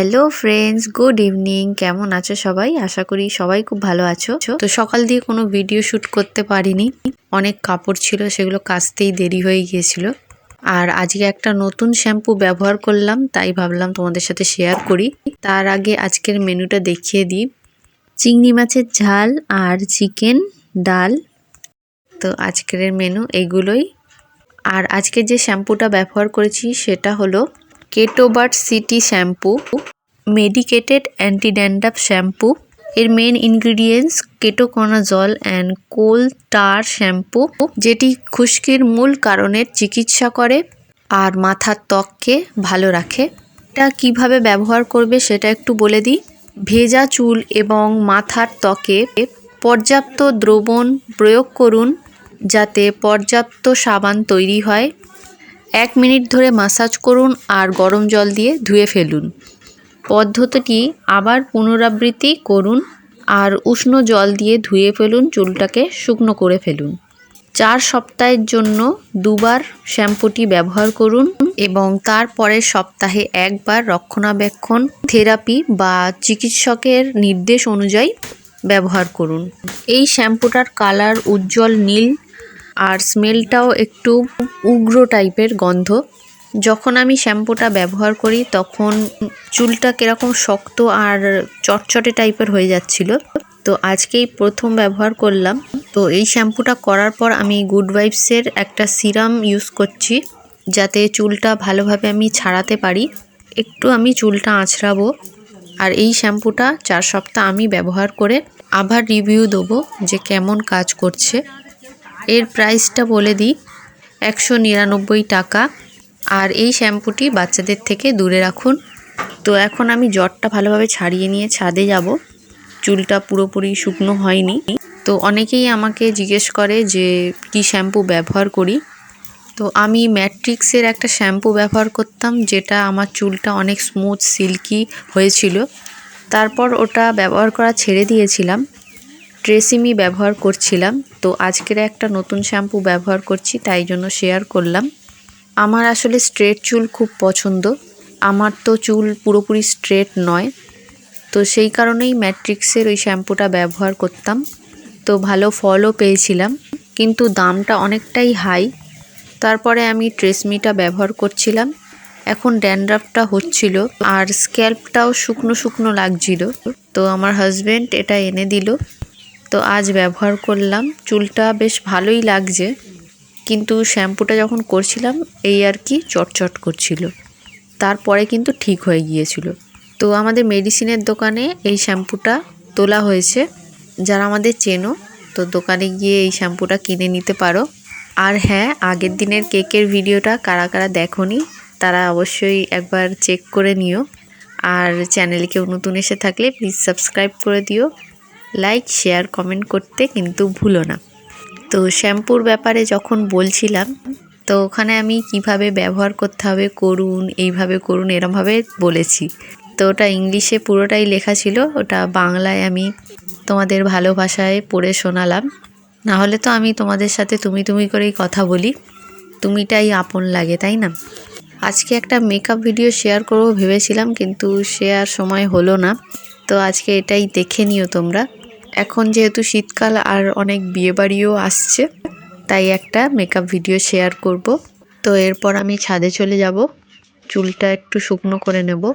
Hello friends good evening কেমন আছো সবাই? আশা করি সবাই খুব ভালো আছো। তো সকাল দিয়ে কোনো ভিডিও শ্যুট করতে পারিনি। অনেক কাপড় ছিল, সেগুলো কাচতেই দেরি হয়ে গিয়েছিল। আর আজকে একটা নতুন শ্যাম্পু ব্যবহার করলাম, তাই ভাবলাম তোমাদের সাথে শেয়ার করি। তার আগে আজকের মেনুটা দেখিয়ে দিই। চিংড়ি মাছের ঝাল আর চিকেন ডাল। তো আজকের মেনু এগুলোই। আর আজকে যে শ্যাম্পুটা ব্যবহার করেছি, সেটা হলো ketobart city shampoo medicated anti shampoo এর main ingredients ketoconazole and coal টার শ্যাম্পু যেটি খুশকির মূল কারণের চিকিৎসা করে আর মাথার ত্বককে ভালো রাখে। এটা কীভাবে ব্যবহার করবে সেটা একটু বলে দিই। ভেজা চুল এবং মাথার ত্বকে পর্যাপ্ত দ্রবণ প্রয়োগ করুন, যাতে পর্যাপ্ত সাবান তৈরি হয়। এক মিনিট ধরে মাসাজ করুন আর গরম জল দিয়ে ধুয়ে ফেলুন। পদ্ধতিটি আবার পুনরাবৃত্তি করুন আর উষ্ণ জল দিয়ে ধুয়ে ফেলুন চুলটাকে শুকনো করে ফেলুন। চার সপ্তাহের জন্য দুবার শ্যাম্পুটি ব্যবহার করুন এবং তারপরের সপ্তাহে একবার রক্ষণাবেক্ষণ, থেরাপি বা চিকিৎসকের নির্দেশ অনুযায়ী ব্যবহার করুন। এই শ্যাম্পুটার কালার উজ্জ্বল নীল আর স্মেলটাও একটু উগ্র টাইপের গন্ধ। যখন আমি শ্যাম্পুটা ব্যবহার করি, তখন চুলটা কীরকম শক্ত আর চটচটে টাইপের হয়ে যাচ্ছিল। তো আজকেই প্রথম ব্যবহার করলাম। তো এই শ্যাম্পুটা করার পর আমি গুড ভাইবসের একটা সিরাম ইউজ করছি, যাতে চুলটা ভালোভাবে আমি ছাড়াতে পারি। একটু আমি চুলটা আঁচড়াবো আর এই শ্যাম্পুটা চার সপ্তাহ আমি ব্যবহার করে আবার রিভিউ দেবো যে কেমন কাজ করছে। এর প্রাইসটা বলে দিই একশো নিরানব্বই টাকা। আর এই শ্যাম্পুটি বাচ্চাদের থেকে দূরে রাখুন। তো এখন আমি জ্বরটা ভালোভাবে ছাড়িয়ে নিয়ে ছাদে যাব। চুলটা পুরোপুরি শুকনো হয়নি। তো অনেকেই আমাকে জিজ্ঞেস করে যে, কি শ্যাম্পু ব্যবহার করি? তো আমি ম্যাট্রিক্সের একটা শ্যাম্পু ব্যবহার করতাম, যেটা আমার চুলটা অনেক স্মুথ সিল্কি হয়েছিল। তারপর ওটা ব্যবহার করা ছেড়ে দিয়েছিলাম। ট্রেসিমি ব্যবহার করছিলাম, তো আজকের একটা নতুন শ্যাম্পু ব্যবহার করছি, তাই জন্য শেয়ার করলাম। আমার আসলে স্ট্রেট চুল খুব পছন্দ। আমার তো চুল পুরোপুরি স্ট্রেট নয়। তো সেই কারণেই ম্যাট্রিক্সের ওই শ্যাম্পুটা ব্যবহার করতাম। তো ভালো ফলও পেয়েছিলাম, কিন্তু দামটা অনেকটাই হাই। তারপরে আমি ট্রেসমিটা ব্যবহার করছিলাম। এখন ড্যান্ড্রাফটা হচ্ছিল, আর স্ক্যাল্পটাও শুকনো শুকনো লাগছিল। তো আমার হাজব্যান্ড এটা এনে দিল। তো আজ ব্যবহার করলাম। চুলটা বেশ ভালোই লাগছে, কিন্তু শ্যাম্পুটা যখন করছিলাম, এই আর কি চটচট করছিল। তারপরে কিন্তু ঠিক হয়ে গিয়েছিল। তো আমাদের মেডিসিনের দোকানে এই শ্যাম্পুটা তোলা হয়েছে। যারা আমাদের চেনো, তো দোকানে গিয়ে এই শ্যাম্পুটা কিনে নিতে পারো। আর হ্যাঁ আগের দিনের কেকের ভিডিওটা কারা কারা দেখনি, তারা অবশ্যই একবার চেক করে নিও। আর চ্যানেলে কেউ নতুন এসে থাকলে প্লিজ সাবস্ক্রাইব করে দিও। লাইক, শেয়ার, কমেন্ট করতে কিন্তু ভুলো না। তো শ্যাম্পুর ব্যাপারে যখন বলছিলাম, তো ওখানে আমি কীভাবে ব্যবহার করতে হবে, করুন, এইভাবে করুন, এরমভাবে বলেছি। তো ওটা ইংলিশে পুরোটাই লেখা ছিল, ওটা বাংলায় আমি তোমাদের ভালোবাসায় পড়ে শোনালাম। না হলে তো আমি তোমাদের সাথে তুমি তুমি করেই কথা বলি। তুমিটাই আপন লাগে, তাই না? আজকে একটা মেকআপ ভিডিও শেয়ার করব ভেবেছিলাম, কিন্তু শেয়ার সময় হলো না। তো আজকে এটাই দেখে নিও তোমরা। এখন যেহেতু শীতকাল আর অনেক বিয়েবাড়িও আসছে, তাই একটা মেকআপ ভিডিও শেয়ার করব। তো এরপর আমি ছাদে চলে যাব। চুলটা একটু শুকনো করে নেব।